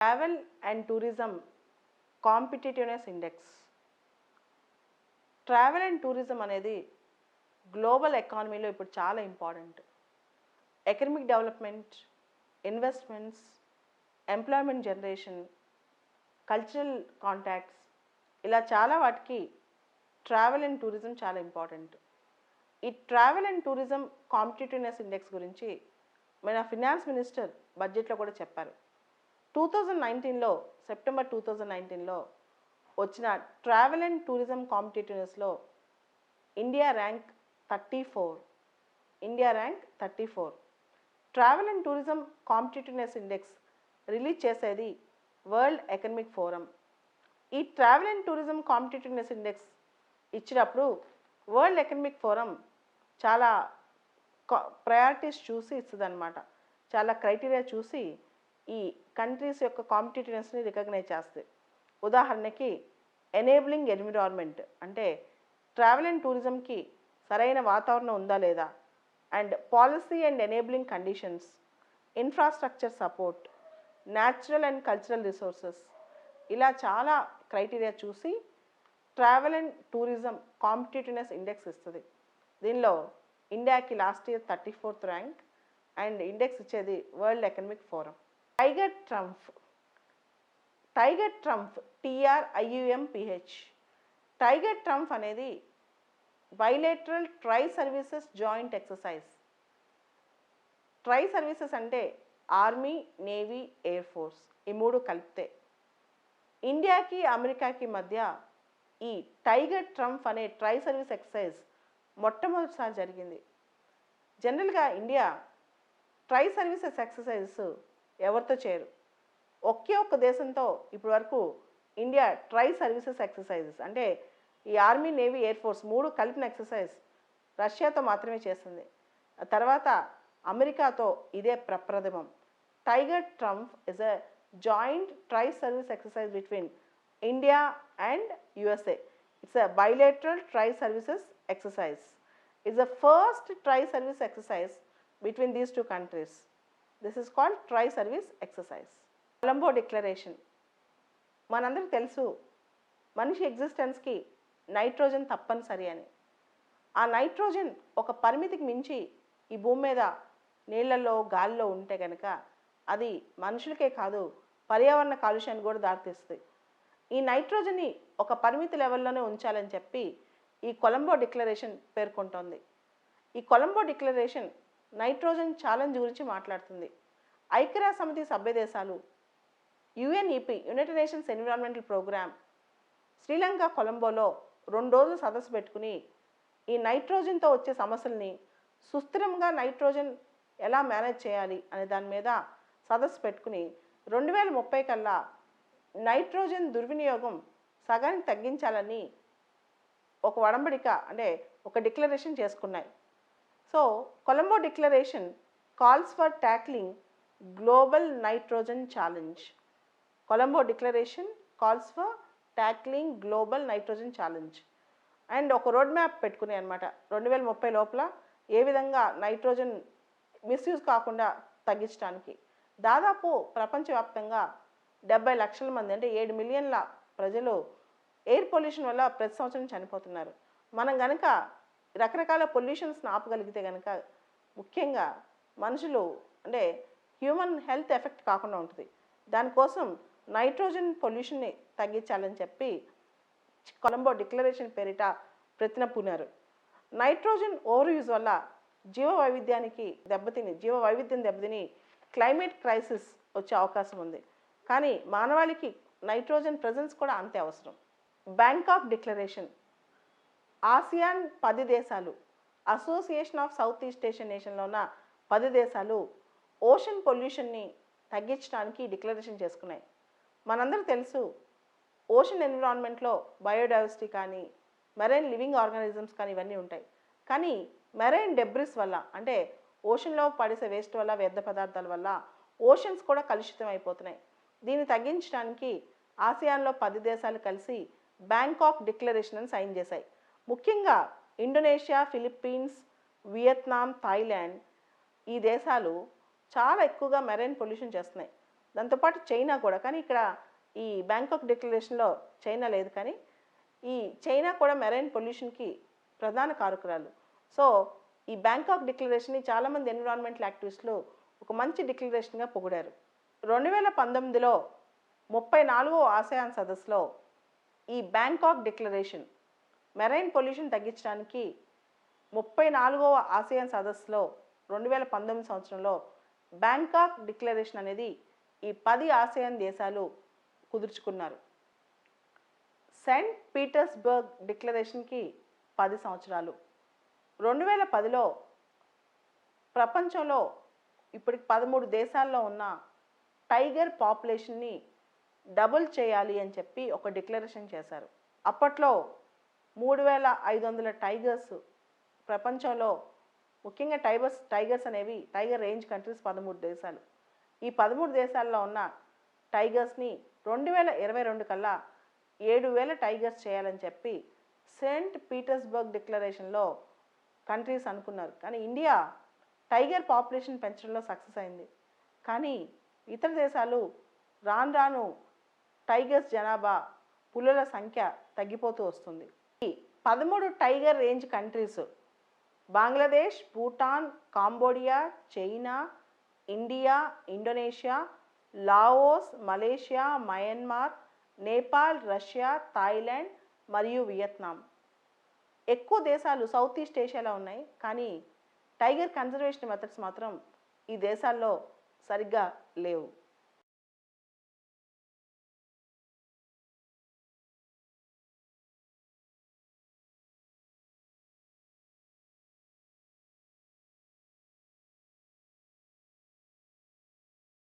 Travel and tourism competitiveness index. Travel and tourism అనేది global ఎకానమీలో ఇప్పుడు చాలా important. Economic development investments employment generation cultural contacts ఇలా చాలా వాటికి ట్రావెల్ అండ్ టూరిజం చాలా ఇంపార్టెంట్. ఈ travel and tourism competitiveness index గురించి మన ఫినాన్స్ మినిస్టర్ బడ్జెట్లో కూడా చెప్పారు. టూ థౌజండ్ నైన్టీన్లో సెప్టెంబర్ టూ థౌజండ్ నైన్టీన్లో వచ్చిన travel and tourism కాంపిటేటివ్నెస్లో India rank thirty four India rank thirty four travel and tourism competitiveness index release చేసేది వరల్డ్ ఎకనమిక్ ఫోరం ఈ travel and tourism competitiveness index ఇచ్చినప్పుడు world economic forum చాలా priorities చూసి ఇస్తుంది చాలా criteria చూసి ఈ కంట్రీస్ యొక్క కాంపిటేటివ్నెస్ని రికగ్నైజ్ చేస్తుంది ఉదాహరణకి ఎనేబులింగ్ ఎన్విరాన్మెంట్ అంటే ట్రావెల్ అండ్ టూరిజంకి సరైన వాతావరణం ఉందా లేదా? And policy and enabling conditions infrastructure support natural and cultural resources ఇలా చాలా క్రైటీరియా చూసి travel and tourism competitiveness index ఇస్తుంది. దీనిలో ఇండియాకి last year thirty fourth rank and index ఇచ్చేది World economic Forum. Tiger Triumph Tiger Triumph TRIUMPH Tiger Triumph అనేది bilateral tri services joint exercise tri services అంటే army navy air force ఈ మూడు కలిపితే. ఇండియాకి అమెరికాకి మధ్య ఈ టైగర్ ట్రంప్ అనే ట్రై సర్వీస్ ఎక్సర్సైజ్ మొట్టమొదటిసారి జరిగింది. జనరల్గా ఇండియా ట్రై సర్వీసెస్ ఎక్సర్సైజెస్ ఎవరితో చేయరు. ఒకే ఒక్క దేశంతో ఇప్పటి వరకు ఇండియా ట్రై సర్వీసెస్ ఎక్సర్సైజెస్. అంటే ఈ ఆర్మీ నేవీ ఎయిర్ ఫోర్స్ మూడు కలిపిన ఎక్సర్సైజ్ రష్యాతో మాత్రమే చేస్తుంది. తర్వాత అమెరికాతో ఇదే ప్రప్రథమం. Tiger Trump is a joint tri service exercise between India and USA it's a bilateral tri services exercise it's the first tri service exercise between these two countries this is called tri service exercise Colombo declaration మనందరికి తెలుసు మనిషి ఎగ్జిస్టెన్స్కి nitrogen తప్పనిసరి అని. ఆ nitrogen ఒక పరిమితికి మించి ఈ భూమి మీద నీళ్ళల్లో గాలిలో ఉంటే కనుక అది మనుషులకే కాదు పర్యావరణ కాలుష్యాన్ని కూడా దారితీస్తుంది. ఈ నైట్రోజన్ని ఒక పరిమితి లెవెల్లోనే ఉంచాలని చెప్పి ఈ కొలంబో డిక్లరేషన్ పేర్కొంటోంది. ఈ కొలంబో డిక్లరేషన్ నైట్రోజన్ ఛాలెంజ్ గురించి మాట్లాడుతుంది. ఐక్యరాజ్య సమితి సభ్యదేశాలు UNEP united nations environmental programme Sri Lanka కొలంబోలో రెండు రోజులు సదస్సు పెట్టుకుని ఈ నైట్రోజన్తో వచ్చే సమస్యల్ని సుస్థిరంగా నైట్రోజన్ ఎలా మేనేజ్ చేయాలి అనే దాని మీద సదస్సు పెట్టుకుని రెండు వేల ముప్పై కల్లా నైట్రోజన్ దుర్వినియోగం సగానికి తగ్గించాలని ఒక వడంబడిక అంటే ఒక డిక్లరేషన్ చేసుకున్నాయి. So Colombo declaration calls for tackling global nitrogen challenge Colombo declaration calls for tackling global nitrogen challenge and ఒక రోడ్ మ్యాప్ పెట్టుకున్నాయి అనమాట రెండు వేల ముప్పై లోపల ఏ విధంగా నైట్రోజన్ మిస్యూజ్ కాకుండా తగ్గించడానికి. దాదాపు ప్రపంచవ్యాప్తంగా డెబ్బై లక్షల మంది అంటే ఏడు మిలియన్ల ప్రజలు ఎయిర్ పొల్యూషన్ వల్ల ప్రతి సంవత్సరం చనిపోతున్నారు. మనం కనుక రకరకాల పొల్యూషన్స్ని ఆపగలిగితే కనుక ముఖ్యంగా మనుషులు అంటే హ్యూమన్ హెల్త్ ఎఫెక్ట్ కాకుండా ఉంటుంది. దానికోసం నైట్రోజన్ పొల్యూషన్ని తగ్గించాలని చెప్పి కొలంబో డిక్లరేషన్ పేరిట ప్రతిన పూనారు. నైట్రోజన్ ఓవర్ యూజ్ వల్ల జీవ వైవిధ్యానికి దెబ్బతిని జీవ వైవిధ్యం దెబ్బతిని క్లైమేట్ క్రైసిస్ వచ్చే అవకాశం ఉంది. కానీ మానవాళికి నైట్రోజన్ ప్రజెన్స్ కూడా అంతే అవసరం. బ్యాంకాక్ డిక్లరేషన్ ఆసియాన్ పది దేశాలు association of south east Asian నేషన్లో ఉన్న పది దేశాలు ఓషన్ పొల్యూషన్ని తగ్గించడానికి డిక్లరేషన్ చేసుకున్నాయి. మనందరూ తెలుసు ఓషన్ ఎన్విరాన్మెంట్లో బయోడైవర్సిటీ కానీ మెరైన్ లివింగ్ ఆర్గానిజమ్స్ కానీ ఇవన్నీ ఉంటాయి. కానీ మెరైన్ డెబ్రిస్ వల్ల అంటే ఓషన్లో పడేసే వేస్ట్ వల్ల వ్యర్థ పదార్థాల వల్ల ఓషన్స్ కూడా కలుషితం అయిపోతున్నాయి. దీన్ని తగ్గించడానికి ఆసియాన్లో పది దేశాలు కలిసి బ్యాంకాక్ డిక్లరేషన్ అని సైన్ చేశాయి. ముఖ్యంగా ఇండోనేషియా ఫిలిప్పీన్స్ వియత్నాం థాయిలాండ్ ఈ దేశాలు చాలా ఎక్కువగా మెరైన్ పొల్యూషన్ చేస్తున్నాయి. దాంతోపాటు చైనా కూడా. కానీ ఇక్కడ ఈ బ్యాంకాక్ డిక్లరేషన్లో చైనా లేదు కానీ ఈ చైనా కూడా మెరైన్ పొల్యూషన్కి ప్రధాన కారకురాలు. సో ఈ బ్యాంకాక్ డిక్లరేషన్ని చాలామంది ఎన్విరాన్మెంటల్ యాక్టివిస్టులు ఒక మంచి డిక్లరేషన్గా పొగిడారు. రెండు వేల పంతొమ్మిదిలో ముప్పై నాలుగో ఆసియాన్ సదస్సులో ఈ బ్యాంకాక్ డిక్లరేషన్ మెరైన్ పొల్యూషన్ తగ్గించడానికి ముప్పై నాలుగవ ఆసియాన్ సదస్సులో రెండు వేల పంతొమ్మిది సంవత్సరంలో బ్యాంకాక్ డిక్లరేషన్ అనేది ఈ పది ఆసియాన్ దేశాలు కుదుర్చుకున్నారు. సెయింట్ పీటర్స్బర్గ్ డిక్లరేషన్కి పది సంవత్సరాలు. రెండు వేల పదిలో ప్రపంచంలో ఇప్పటికి పదమూడు దేశాల్లో ఉన్న టైగర్ పాపులేషన్ని డబుల్ చేయాలి అని చెప్పి ఒక డిక్లరేషన్ చేశారు. అప్పట్లో మూడు వేల ఐదు వందల టైగర్స్. ప్రపంచంలో ముఖ్యంగా టైగర్స్ టైగర్స్ అనేవి టైగర్ రేంజ్ కంట్రీస్ పదమూడు దేశాలు. ఈ పదమూడు దేశాల్లో ఉన్న టైగర్స్ని రెండు వేల ఇరవై రెండు కల్లా ఏడు వేల టైగర్స్ చేయాలని చెప్పి సెయింట్ పీటర్స్బర్గ్ డిక్లరేషన్లో కంట్రీస్ అనుకున్నారు. కానీ ఇండియా టైగర్ పాపులేషన్ పెంచడంలో సక్సెస్ అయింది. కానీ ఇతర దేశాలు రాను రాను టైగర్స్ జనాభా పులుల సంఖ్య తగ్గిపోతూ వస్తుంది. పదమూడు tiger range countries. Bangladesh Bhutan Cambodia China India Indonesia Laos Malaysia Myanmar Nepal Russia Thailand మరియు వియత్నాం. ఎక్కువ దేశాలు సౌత్ ఈస్ట్ ఏషియాలో ఉన్నాయి. కానీ టైగర్ కన్జర్వేషన్ మెథడ్స్ మాత్రం ఈ దేశాల్లో సరిగ్గా లేవు.